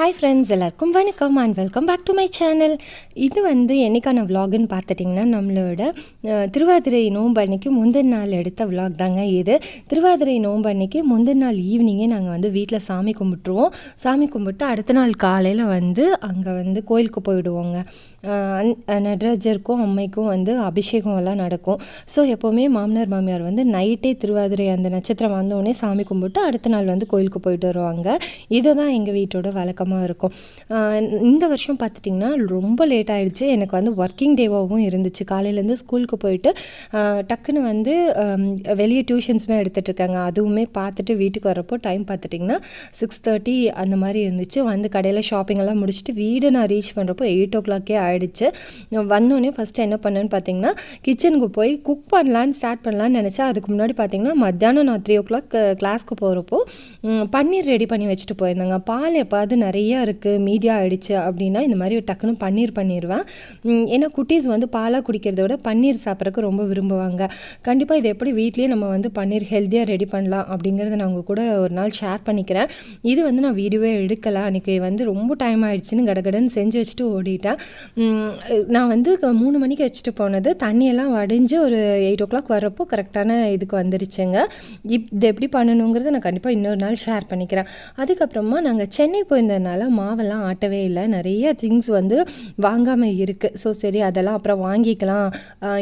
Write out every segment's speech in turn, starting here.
Hi friends எல்லாருக்கும் வணக்கம் and welcome back to my channel இது வந்து என்னைக்கான விலாகுன்னு பார்த்துட்டிங்கன்னா நம்மளோட திருவாதிரை நோன்பு அன்னைக்கு முந்தின நாள் எடுத்த விலாக் தாங்க இது. திருவாதிரை நோன்பு அன்னைக்கு முந்தின நாள் ஈவினிங்கே நாங்கள் வந்து வீட்டில் சாமி கும்பிட்ருவோம் சாமி கும்பிட்டு அடுத்த நாள் காலையில் வந்து அங்கே வந்து கோயிலுக்கு போயிடுவோங்க. நடராஜருக்கும் அம்மைக்கும் வந்து அபிஷேகம் எல்லாம் நடக்கும். ஸோ எப்போவுமே மாமனார் மாமியார் வந்து நைட்டே திருவாதிரை அந்த நட்சத்திரம் வந்தோடனே சாமி கும்பிட்டு அடுத்த நாள் வந்து கோயிலுக்கு போயிட்டு வருவாங்க. இதுதான் எங்கள் வீட்டோட வழக்கமாக இருக்கும். இந்த வருஷம் பார்த்துட்டிங்கன்னா ரொம்ப லேட் ஆகிடுச்சு எனக்கு வந்து ஒர்க்கிங் டேவாகவும் இருந்துச்சு. காலையிலேருந்து ஸ்கூலுக்கு போயிட்டு டக்குன்னு வந்து வெளியே டியூஷன்ஸுமே எடுத்துகிட்ருக்காங்க அதுவுமே பார்த்துட்டு வீட்டுக்கு வரப்போ டைம் பார்த்துட்டிங்கன்னா சிக்ஸ் தேர்ட்டி அந்த மாதிரி இருந்துச்சு. வந்து கடையில் ஷாப்பிங் எல்லாம் முடிச்சுட்டு வீடு நான் ரீச் பண்ணுறப்போ எயிட் ஓ கிளாக்கே ஆயிடுச்சு. வந்தோடனே ஃபஸ்ட்டு என்ன பண்ணேன்னு பார்த்தீங்கன்னா கிச்சனுக்கு போய் குக் பண்ணலான்னு ஸ்டார்ட் பண்ணலான்னு நினச்சா அதுக்கு முன்னாடி பார்த்தீங்கன்னா மத்தியானம் நான் த்ரீ ஓ கிளாக் கிளாஸ்க்கு போகிறப்போ பன்னீர் ரெடி பண்ணி வச்சுட்டு போயிருந்தாங்க. பால் எப்பாவது நிறையா இருக்குது மீதியாக ஆகிடுச்சு அப்படின்னா இந்த மாதிரி டக்குன்னு பன்னீர் பண்ணிடுவேன் ஏன்னா குட்டீஸ் வந்து பாலாக குடிக்கிறத விட பன்னீர் சாப்பிட்றதுக்கு ரொம்ப விரும்புவாங்க. கண்டிப்பாக இது எப்படி வீட்லேயே நம்ம வந்து பன்னீர் ஹெல்த்தியாக ரெடி பண்ணலாம் அப்படிங்கிறத நான் உங்கள் கூட ஒரு நாள் ஷேர் பண்ணிக்கிறேன். இது வந்து நான் வீடியோவே எடுக்கலை. அன்றைக்கி வந்து ரொம்ப டைம் ஆகிடுச்சின்னு கடகடன்னு செஞ்சு வச்சுட்டு ஓடிட்டேன். நான் வந்து மூணு மணிக்கு வச்சுட்டு போனது. தண்ணியெல்லாம் வடிஞ்சு ஒரு எயிட் ஓ கிளாக் வரப்போ கரெக்டான இதுக்கு வந்துருச்சுங்க. இப் இது எப்படி பண்ணணுங்கிறத நான் கண்டிப்பாக இன்னொரு நாள் ஷேர் பண்ணிக்கிறேன். அதுக்கப்புறமா நாங்கள் சென்னை போயிருந்ததுனால மாவெல்லாம் ஆட்டவே இல்லை. நிறைய திங்ஸ் வந்து வாங்காமல் இருக்குது ஸோ சரி அதெல்லாம் அப்புறம் வாங்கிக்கலாம்.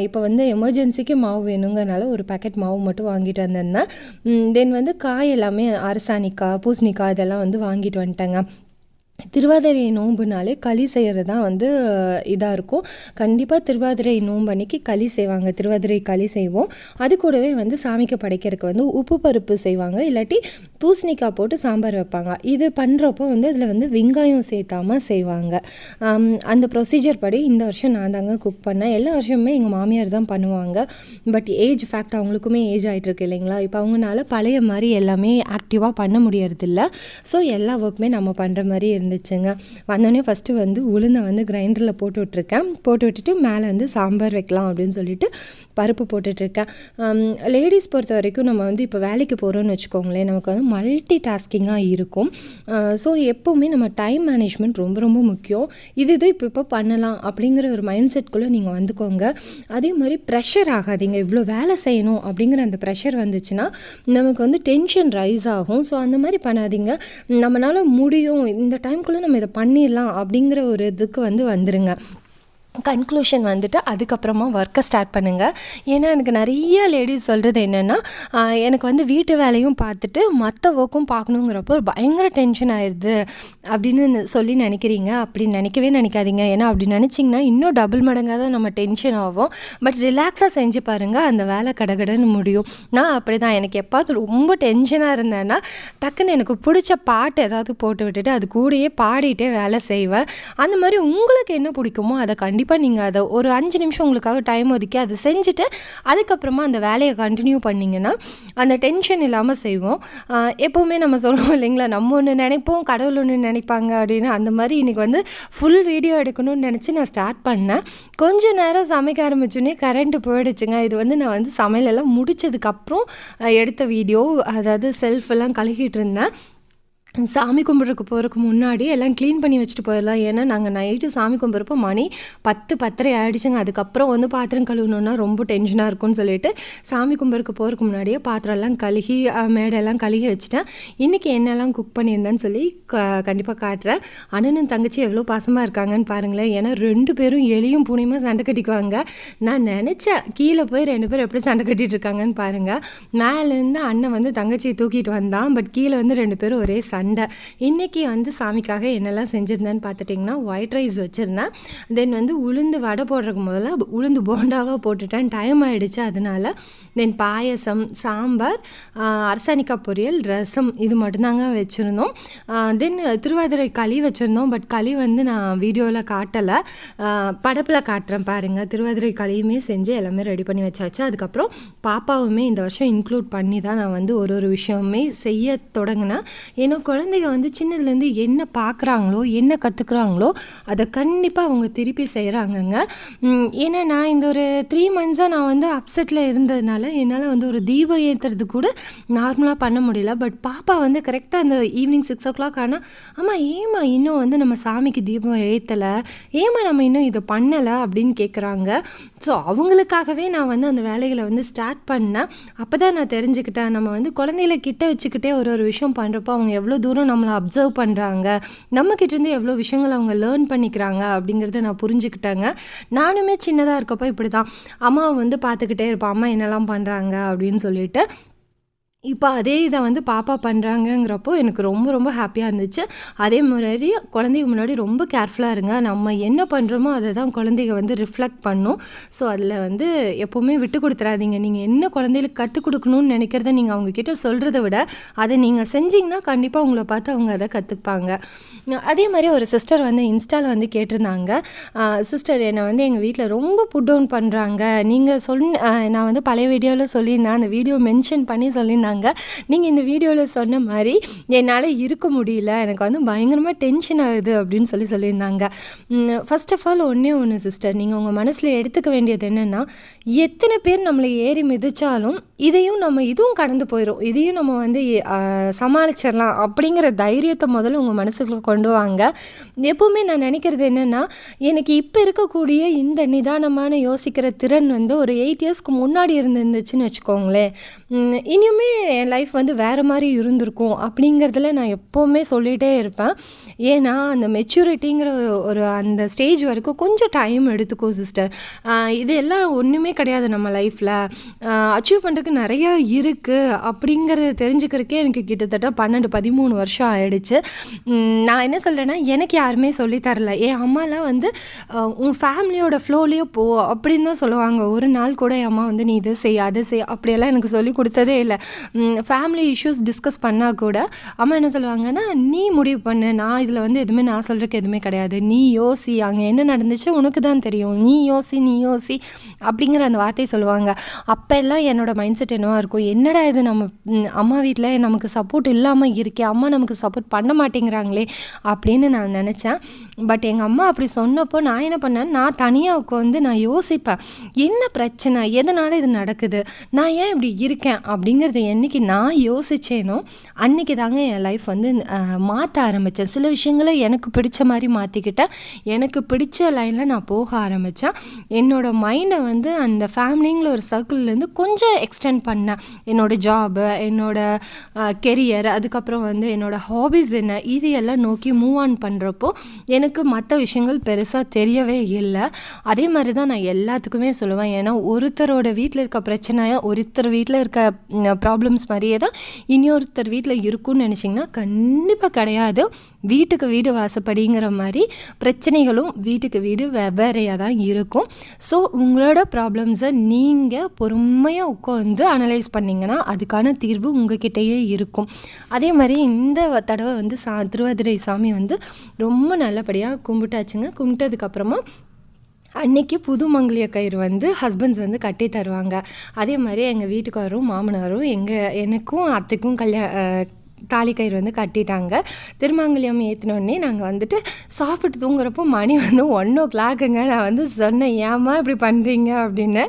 இப்போ வந்து எமர்ஜென்சிக்கு மாவு வேணுங்கிறனால ஒரு பேக்கெட் மாவு மட்டும் வாங்கிட்டு வந்திருந்தேன். தென் வந்து காய் எல்லாமே அரசாணிக்காய் பூசணிக்காய் இதெல்லாம் வந்து வாங்கிட்டு வந்துட்டேங்க. திருவாதிரை நோன்புனாலே களி செய்கிறது தான் வந்து இதாக இருக்கும். கண்டிப்பாக திருவாதிரை நோன்பு அன்னைக்கு களி செய்வாங்க. திருவாதிரை களி செய்வோம். அது கூடவே வந்து சாமிக்கு படைக்கிறதுக்கு வந்து உப்பு பருப்பு செய்வாங்க. இல்லாட்டி பூசணிக்காய் போட்டு சாம்பார் வைப்பாங்க. இது பண்ணுறப்போ வந்து அதில் வந்து வெங்காயம் சேர்த்தாம செய்வாங்க. அந்த ப்ரொசீஜர் படி இந்த வருஷம் நான் தாங்க குக் பண்ணேன். எல்லா வருஷமுமே எங்கள் மாமியார் தான் பண்ணுவாங்க. பட் ஏஜ் ஃபேக்ட் அவங்களுக்குமே ஏஜ் ஆகிட்டு இருக்கு இல்லைங்களா? இப்போ அவங்கனால பழைய மாதிரி எல்லாமே ஆக்டிவாக பண்ண முடியறதில்ல. ஸோ எல்லா ஒர்க்குமே நம்ம பண்ணுற மாதிரி இருந்துச்சுங்க வந்தோடனே ஃபஸ்ட்டு வந்து உளுந்தை வந்து கிரைண்டரில் போட்டு விட்ருக்கேன் போட்டு விட்டுட்டு மேலே வந்து சாம்பார் வைக்கலாம் அப்படின்னு சொல்லிட்டு பருப்பு போட்டுட்ருக்கேன் லேடிஸ் பொறுத்த வரைக்கும் நம்ம வந்து இப்போ வேலைக்கு போகிறோம்னு வச்சுக்கோங்களேன் நமக்கு வந்து மல்டி டாஸ்கிங்காக இருக்கும் ஸோ எப்போவுமே நம்ம டைம் மேனேஜ்மெண்ட் ரொம்ப ரொம்ப முக்கியம். இது இது இப்போ இப்போ பண்ணலாம் அப்படிங்கிற ஒரு மைண்ட் செட்குள்ளே நீங்கள் வந்துக்கோங்க. அதே மாதிரி ப்ரெஷர் ஆகாதீங்க. இவ்வளோ வேலை செய்யணும் அப்படிங்கிற அந்த ப்ரெஷர் வந்துச்சுன்னா நமக்கு வந்து டென்ஷன் ரைஸ் ஆகும். ஸோ அந்த மாதிரி பண்ணாதீங்க. நம்மளால் முடியும். இந்த டைம்குள்ளே நம்ம இதை பண்ணிடலாம் அப்படிங்கிற ஒரு இதுக்கு வந்து வந்துடுங்க கன்க்ளூஷன் வந்துட்டு அதுக்கப்புறமா ஒர்க்கை ஸ்டார்ட் பண்ணுங்கள் ஏன்னா எனக்கு நிறைய லேடிஸ் சொல்கிறது என்னென்னா எனக்கு வந்து வீட்டு வேலையும் பார்த்துட்டு மற்ற ஒர்க்கும் பார்க்கணுங்கிறப்போ ஒரு பயங்கர டென்ஷன் ஆயிடுது அப்படின்னு சொல்லி நினைக்கிறீங்க. அப்படி நினைக்கவே நினைக்காதீங்க. ஏன்னா அப்படி நினச்சிங்கன்னா இன்னும் டபுள் மடங்காக தான் நம்ம டென்ஷன் ஆகும் பட் ரிலாக்ஸாக செஞ்சு பாருங்கள் அந்த வேலை கடகடன்னு முடியும். நான் அப்படி தான் எனக்கு எப்பாவது ரொம்ப டென்ஷனாக இருந்தேன்னா டக்குன்னு எனக்கு பிடிச்ச பாட்டு ஏதாவது போட்டு விட்டுட்டு அது கூடயே பாடிட்டே வேலை செய்வேன். அந்த மாதிரி உங்களுக்கு என்ன பிடிக்குமோ அதை கண்டிப்பாக நீங்கள் அதை ஒரு அஞ்சு நிமிஷம் உங்களுக்காக டைம் ஒதுக்கி அதை செஞ்சுட்டு அதுக்கப்புறமா அந்த வேலையை கண்டினியூ பண்ணிங்கன்னா அந்த டென்ஷன் இல்லாமல் செய்வோம். எப்போவுமே நம்ம சொல்லுவோம் இல்லைங்களா நம்ம ஒன்று நினைப்போம் கடவுள் ஒன்று நினைப்பாங்க அப்படின்னு. அந்த மாதிரி இன்றைக்கி வந்து ஃபுல் வீடியோ எடுக்கணும்னு நினச்சி நான் ஸ்டார்ட் பண்ணேன். கொஞ்ச நேரம் சமைக்க ஆரம்பிச்சோன்னே கரண்ட்டு போயிடுச்சுங்க. இது வந்து நான் வந்து சமையலெல்லாம் முடிச்சதுக்கப்புறம் எடுத்த வீடியோ அதாவது செல்ஃபெல்லாம் கழுகிட்டு இருந்தேன். சாமி கும்பிட்றதுக்கு போகிறதுக்கு முன்னாடி எல்லாம் க்ளீன் பண்ணி வச்சுட்டு போயிடலாம். ஏன்னா நாங்கள் நைட்டு சாமி கும்பிட்றப்போ மணி பத்து பத்தரை ஆகிடுச்சுங்க அதுக்கப்புறம் வந்து பாத்திரம் கழுவணுன்னா ரொம்ப டென்ஷனாக இருக்கும்னு சொல்லிட்டு சாமி கும்பிட்றதுக்கு போகிறதுக்கு முன்னாடியே பாத்திரம்லாம் கழுகி மேடெல்லாம் கழுகி வச்சுட்டேன். இன்றைக்கி என்னெல்லாம் குக் பண்ணியிருந்தேன்னு சொல்லி க கண்டிப்பாக காட்டுறேன். அண்ணனும் தங்கச்சி எவ்வளோ பாசமாக இருக்காங்கன்னு பாருங்களேன். ஏன்னா ரெண்டு பேரும் எலியும் பூனையுமா சண்டை கட்டிக்குவாங்க. நான் நினச்சேன் கீழே போய் ரெண்டு பேரும் எப்படி சண்டை கட்டிகிட்டு இருக்காங்கன்னு பாருங்கள் மேலேருந்து அண்ணன் வந்து தங்கச்சியை தூக்கிட்டு வந்தான். பட் கீழே வந்து ரெண்டு பேரும் ஒரே சண்டை இன்றைக்கி வந்து சாமிக்காக என்னெல்லாம் செஞ்சுருந்தேன்னு பார்த்துட்டிங்கன்னா ஒயிட் ரைஸ் வச்சுருந்தேன். தென் வந்து உளுந்து வடை போடுறதுக்கு முதல்ல உளுந்து போண்டாவாக போட்டுட்டேன். டைம் ஆகிடுச்சு அதனால். தென் பாயசம் சாம்பார் அரசாணிக்காய் பொரியல் ரசம் இது மட்டும்தாங்க வச்சுருந்தோம். தென் திருவாதிரை களி வச்சுருந்தோம். பட் களி வந்து நான் வீடியோவில் காட்டலை. படப்பில் காட்டுறேன் பாருங்கள் திருவாதிரை களியுமே செஞ்சு எல்லாமே ரெடி பண்ணி வச்சாச்சு. அதுக்கப்புறம் பாப்பாவுமே இந்த வருஷம் இன்க்ளூட் பண்ணி தான் நான் வந்து ஒரு ஒரு விஷயமுமே செய்ய தொடங்கினேன். ஏன்னா குழந்தைங்க வந்து சின்னதுலேருந்து என்ன பார்க்குறாங்களோ என்ன கற்றுக்குறாங்களோ அதை கண்டிப்பாக அவங்க திருப்பி செய்கிறாங்கங்க ஏன்னா நான் இந்த ஒரு த்ரீ மந்த்ஸாக நான் வந்து அப்செட்டில் இருந்ததுனால என்னால் வந்து ஒரு தீபம் ஏற்றுறது கூட நார்மலாக பண்ண முடியல. பட் பாப்பா வந்து கரெக்டாக அந்த ஈவினிங் சிக்ஸ் ஓ கிளாக் ஆனால் ஆமாம் ஏம்மா இன்னும் வந்து நம்ம சாமிக்கு தீபம் ஏற்றலை ஏம்மா நம்ம இன்னும் இதை பண்ணலை? அப்படின்னு கேட்குறாங்க ஸோ அவங்களுக்காகவே நான் வந்து அந்த வேலைகளை வந்து ஸ்டார்ட் பண்ணேன். அப்போ தான் நான் தெரிஞ்சுக்கிட்டேன். நம்ம வந்து குழந்தைகளை கிட்ட வச்சுக்கிட்டே ஒரு ஒரு விஷயம் பண்ணுறப்போ அவங்க எவ்வளோ தூரம் நம்மளை அப்சர்வ் பண்ணுறாங்க நம்மக்கிட்டேருந்து எவ்வளோ விஷயங்கள் அவங்க லேர்ன் பண்ணிக்கிறாங்க அப்படிங்கிறத நான் புரிஞ்சுக்கிட்டேங்க. நானுமே சின்னதாக இருக்கப்போ இப்படி தான் அம்மாவை வந்து பார்த்துக்கிட்டே இருப்பேன் அம்மா என்னெல்லாம் பண்ணுறாங்க அப்படின்னு சொல்லிட்டு இப்போ அதே இதை வந்து பாப்பா பண்ணுறாங்கங்கிறப்போ எனக்கு ரொம்ப ரொம்ப ஹாப்பியாக இருந்துச்சு. அதே மாதிரி குழந்தைங்க முன்னாடி ரொம்ப கேர்ஃபுல்லாக இருங்க. நம்ம என்ன பண்ணுறோமோ அதை தான் குழந்தைங்க வந்து ரிஃப்ளெக்ட் பண்ணும். ஸோ அதில் வந்து எப்போவுமே விட்டு கொடுத்துறாதீங்க. நீங்கள் என்ன குழந்தைகளுக்கு கற்றுக் கொடுக்கணும்னு நினைக்கிறத நீங்கள் அவங்கக்கிட்ட சொல்கிறத விட அதை நீங்கள் செஞ்சிங்கன்னா கண்டிப்பாக உங்களை பார்த்து அவங்க அதை கற்றுப்பாங்க அதே மாதிரி ஒரு சிஸ்டர் வந்து இன்ஸ்டாவில் வந்து கேட்டிருந்தாங்க. சிஸ்டர் என்னை வந்து எங்கள் வீட்டில் ரொம்ப புட் டவுன் பண்ணுறாங்க நீங்கள் சொன்ன நான் வந்து பழைய வீடியோவில் சொல்லியிருந்தேன். அந்த வீடியோ மென்ஷன் பண்ணி சொல்லியிருந்தேன். சொன்னாங்க. நீங்கள் இந்த வீடியோவில் சொன்ன மாதிரி என்னால் இருக்க முடியல எனக்கு வந்து பயங்கரமாக டென்ஷன் ஆகுது அப்படின்னு சொல்லி சொல்லியிருந்தாங்க. ஃபஸ்ட் ஆஃப் ஆல் ஒன்றே ஒன்று சிஸ்டர் நீங்கள் உங்கள் மனசில் எடுத்துக்க வேண்டியது என்னென்னா எத்தனை பேர் நம்மளை ஏறி மிதித்தாலும் இதையும் நம்ம இதுவும் கடந்து போயிடும் இதையும் நம்ம வந்து சமாளிச்சிடலாம் அப்படிங்கிற தைரியத்தை முதல்ல உங்கள் மனசுக்குள்ளே கொண்டு வாங்க. எப்போவுமே நான் நினைக்கிறது என்னென்னா எனக்கு இப்போ இருக்கக்கூடிய இந்த நிதானமான யோசிக்கிற திறன் வந்து ஒரு எயிட் இயர்ஸ்க்கு முன்னாடி இருந்துருந்துச்சுன்னு வச்சுக்கோங்களேன். இனியுமே என் லைஃப் வந்து வேறு மாதிரி இருந்திருக்கும் அப்படிங்கிறதுல நான் எப்போவுமே சொல்லிகிட்டே இருப்பேன். ஏன்னா அந்த மெச்சூரிட்டிங்கிற ஒரு அந்த ஸ்டேஜ் வரைக்கும் கொஞ்சம் டைம் எடுத்துக்கும் சிஸ்டர் இது எல்லாம் ஒன்றுமே கிடையாது நம்ம லைஃப்பில் அச்சீவ் பண்ணுறதுக்கு நிறைய இருக்குது அப்படிங்கிறத தெரிஞ்சுக்கிறதுக்கே எனக்கு கிட்டத்தட்ட பன்னெண்டு பதிமூணு வருஷம் ஆயிடுச்சு. நான் என்ன சொல்கிறேன்னா எனக்கு யாருமே சொல்லித்தரல என் அம்மாலாம் வந்து உன் ஃபேமிலியோட ஃப்ளோலேயே போ அப்படின்னு தான் சொல்லுவாங்க. ஒரு நாள் கூட என் அம்மா வந்து நீ இதை செய் அதை செய் அப்படியெல்லாம் எனக்கு சொல்லி கொடுத்ததே இல்லை. ஃபேமிலி இஷ்யூஸ் டிஸ்கஸ் பண்ணால் கூட அம்மா என்ன சொல்லுவாங்கன்னா நீ முடிவு பண்ணு. நான் இதில் வந்து எதுவுமே நான் சொல்கிறதுக்கு எதுவுமே கிடையாது. நீ யோசி. அங்கே என்ன நடந்துச்சு உனக்கு தான் தெரியும். நீ யோசி நீ யோசி அப்படிங்கிற அந்த வார்த்தையை சொல்லுவாங்க. அப்போல்லாம் என்னோட மைண்ட் செட் இருக்கும்? என்னடா இது நம்ம அம்மா வீட்டில் நமக்கு சப்போர்ட் இல்லாமல் இருக்கே அம்மா நமக்கு சப்போர்ட் பண்ண மாட்டேங்கிறாங்களே அப்படின்னு நான் நினச்சேன். பட் எங்கள் அம்மா அப்படி சொன்னப்போ நான் என்ன பண்ணேன்? நான் தனியாக உட்காந்து நான் யோசிப்பேன். என்ன பிரச்சனை? எதனால் இது நடக்குது? நான் ஏன் இப்படி இருக்கேன்? அப்படிங்கிறத என்னைக்கு நான் யோசிச்சேனோ அன்னைக்கு தாங்க என் லைஃப் வந்து மாற்ற ஆரம்பித்தேன் சில விஷயங்களை எனக்கு பிடிச்ச மாதிரி மாற்றிக்கிட்டேன் எனக்கு பிடிச்ச லைனில் நான் போக ஆரம்பித்தேன் என்னோட மைண்டை வந்து அந்த ஃபேமிலிங்கிற ஒரு சர்க்கிள்லேருந்து கொஞ்சம் எக்ஸ்டெண்ட் பண்ணேன் என்னோட ஜாபு என்னோட கெரியர் அதுக்கப்புறம் வந்து என்னோட ஹாபிஸ் என்ன இது எல்லாம் நோக்கி மூவ் ஆன் பண்ணுறப்போ எனக்கு மற்ற விஷயங்கள் பெருசாக தெரியவே இல்லை. அதே மாதிரி தான் நான் எல்லாத்துக்குமே சொல்லுவேன். ஏன்னா ஒருத்தரோட வீட்டில் இருக்க பிரச்சனையை ஒருத்தர் வீட்டில் இருக்க ப்ராப்ளம்ஸ் மாதிரியே தான் இன்னொருத்தர் வீட்டில் இருக்கும்னு நினச்சிங்கன்னா கண்டிப்பாக கிடையாது. வீட்டுக்கு வீடு வாசப்படிங்கிற மாதிரி பிரச்சனைகளும் வீட்டுக்கு வீடு வெவ்வேறையாக தான் இருக்கும். ஸோ உங்களோட ப்ராப்ளம்ஸை நீங்கள் பொறுமையாக உட்காந்து அனலைஸ் பண்ணிங்கன்னா அதுக்கான தீர்வு உங்ககிட்டயே இருக்கும். அதே மாதிரி இந்த தடவை வந்து சா திருவாதிரை சாமி வந்து ரொம்ப நல்லபடியாக கும்பிட்டாச்சுங்க. கும்பிட்டதுக்கப்புறமா அன்னைக்கு புது மங்கலிய கயிறு வந்து ஹஸ்பண்ட்ஸ் வந்து கட்டி தருவாங்க. அதே மாதிரி எங்கள் வீட்டுக்காரரும் மாமனாரும் எங்கள் எனக்கும் அத்தைக்கும் கல்யாண தாலி கயிறு வந்து கட்டிட்டாங்க. திருமாங்கல்யம் ஏற்றினோடனே நாங்கள் வந்துட்டு சாப்பிட்டு தூங்குறப்போ மணி வந்து ஒன் ஓ கிளாக்குங்க நான் வந்து சொன்னேன் ஏம்மா இப்படி பண்ணுறீங்க அப்படின்னு.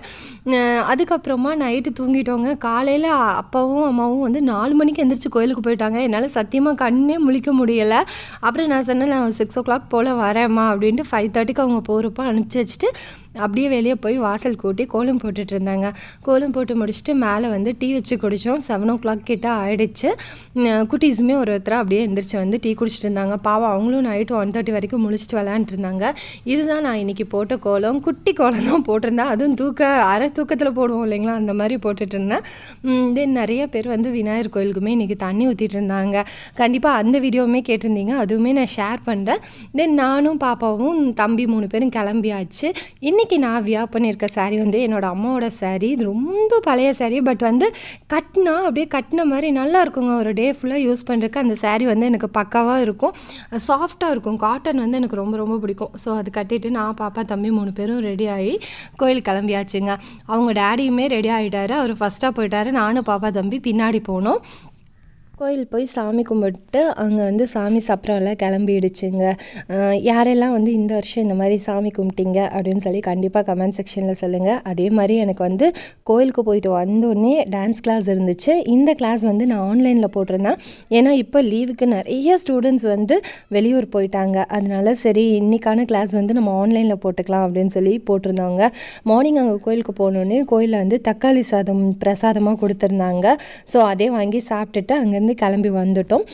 அதுக்கப்புறமா நைட்டு தூங்கிட்டோங்க. காலையில் அப்பாவும் அம்மாவும் வந்து நாலு மணிக்கு எந்திரிச்சு கோயிலுக்கு போயிட்டாங்க. என்னால் சத்தியமாக கண்ணே முழிக்க முடியலை. அப்புறம் நான் சொன்னேன் நான் சிக்ஸ் ஓ கிளாக் போல் வரேம்மா. அப்படின்ட்டு ஃபைவ் தேர்ட்டிக்கு அவங்க போகிறப்போ அனுப்பிச்சி வச்சுட்டு அப்படியே வெளியே போய் வாசல் கூட்டி கோலம் போட்டுட்டு இருந்தாங்க. கோலம் போட்டு முடிச்சுட்டு மேலே வந்து டீ வச்சு குடித்தோம். செவன் ஓ கிளாக் கிட்ட ஆயிடுச்சு. குட்டீஸுமே ஒரு ஒருத்தராக அப்படியே எந்திரிச்சு வந்து டீ குடிச்சிட்டு இருந்தாங்க. பாவம் அவங்களும் நைட்டு ஒன் தேர்ட்டி வரைக்கும் முழிச்சிட்டு விளையாண்டுருந்தாங்க இதுதான் நான் இன்னைக்கு போட்ட கோலம். குட்டி கோலம் தான் போட்டிருந்தேன். அதுவும் தூக்க அரை தூக்கத்தில் போடுவோம் இல்லைங்களா? அந்த மாதிரி போட்டுட்டு இருந்தேன். தென் நிறைய பேர் வந்து விநாயகர் கோயிலுக்குமே இன்றைக்கி தண்ணி ஊற்றிட்டு இருந்தாங்க. கண்டிப்பாக அந்த வீடியோவுமே கேட்டிருந்தீங்க. அதுவுமே நான் ஷேர் பண்ணுறேன் தென் நானும் பாப்பாவும் தம்பி மூணு பேரும் கிளம்பியாச்சு. இன்றைக்கி நான் வியா பண்ணியிருக்க சாரீ வந்து என்னோட அம்மாவோட சாரீ இது ரொம்ப பழைய சாரீ பட் வந்து கட்டினா அப்படியே கட்டின மாதிரி நல்லா இருக்குங்க. ஒரு டே ஃபுல்லாக யூஸ் பண்ணுறதுக்கு அந்த சாரீ வந்து எனக்கு பக்காவாக இருக்கும். சாஃப்டாக இருக்கும். காட்டன் வந்து எனக்கு ரொம்ப ரொம்ப பிடிக்கும். ஸோ அது கட்டிட்டு நான் பாப்பா தம்பி மூணு பேரும் ரெடி ஆகி கோயில் கிளம்பியாச்சுங்க. அவங்க டேடியுமே ரெடி ஆகிட்டாரு அவர் ஃபஸ்ட்டாக போயிட்டாரு. நானும் பாப்பா தம்பி பின்னாடி போனோம். கோயில் போய் சாமி கும்பிட்டு அங்கே வந்து சாமி சப்பரம்லாம் கிளம்பிடுச்சுங்க. யாரெல்லாம் வந்து இந்த வருஷம் இந்த மாதிரி சாமி கும்பிட்டீங்க அப்படின்னு சொல்லி கண்டிப்பாக கமெண்ட் செக்ஷனில் சொல்லுங்கள் அதே மாதிரி எனக்கு வந்து கோயிலுக்கு போயிட்டு வந்தோடனே டான்ஸ் கிளாஸ் இருந்துச்சு. இந்த கிளாஸ் வந்து நான் ஆன்லைனில் போட்டிருந்தேன். ஏன்னா இப்போ லீவுக்கு நிறைய ஸ்டூடெண்ட்ஸ் வந்து வெளியூர் போயிட்டாங்க. அதனால சரி இன்னைக்கான கிளாஸ் வந்து நம்ம ஆன்லைனில் போட்டுக்கலாம் அப்படின்னு சொல்லி போட்டிருந்தாங்க மார்னிங் அங்கே கோயிலுக்கு போனோடனே கோயிலில் வந்து தக்காளி சாதம் பிரசாதமாக கொடுத்துருந்தாங்க. ஸோ அதே வாங்கி சாப்பிட்டுட்டு அங்கேருந்து கிளம்பி வந்துட்டோம்.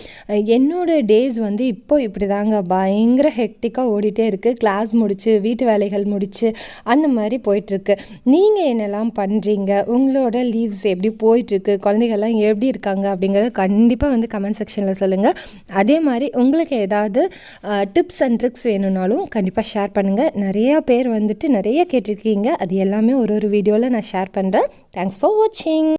என்னோடய என்னோட டேஸ் வந்து இப்போ இப்படி தாங்க பயங்கர ஹெக்டிக்காக ஓடிட்டே இருக்குது கிளாஸ் முடித்து வீட்டு வேலைகள் முடித்து அந்த மாதிரி போயிட்டுருக்கு. நீங்கள் என்னெல்லாம் பண்ணுறீங்க உங்களோட லீவ்ஸ் எப்படி போயிட்டுருக்கு? குழந்தைகள்லாம் எப்படி இருக்காங்க? அப்படிங்கிறத கண்டிப்பாக வந்து கமெண்ட் செக்ஷனில் சொல்லுங்கள் அதே மாதிரி உங்களுக்கு ஏதாவது டிப்ஸ் அண்ட் ட்ரிக்ஸ் வேணும்னாலும் கண்டிப்பாக ஷேர் பண்ணுங்கள் நிறையா பேர் வந்துட்டு நிறைய கேட்டிருக்கீங்க. அது எல்லாமே ஒரு ஒரு வீடியோவில் நான் ஷேர் பண்ணுறேன் தேங்க்ஸ் ஃபார் வாட்சிங்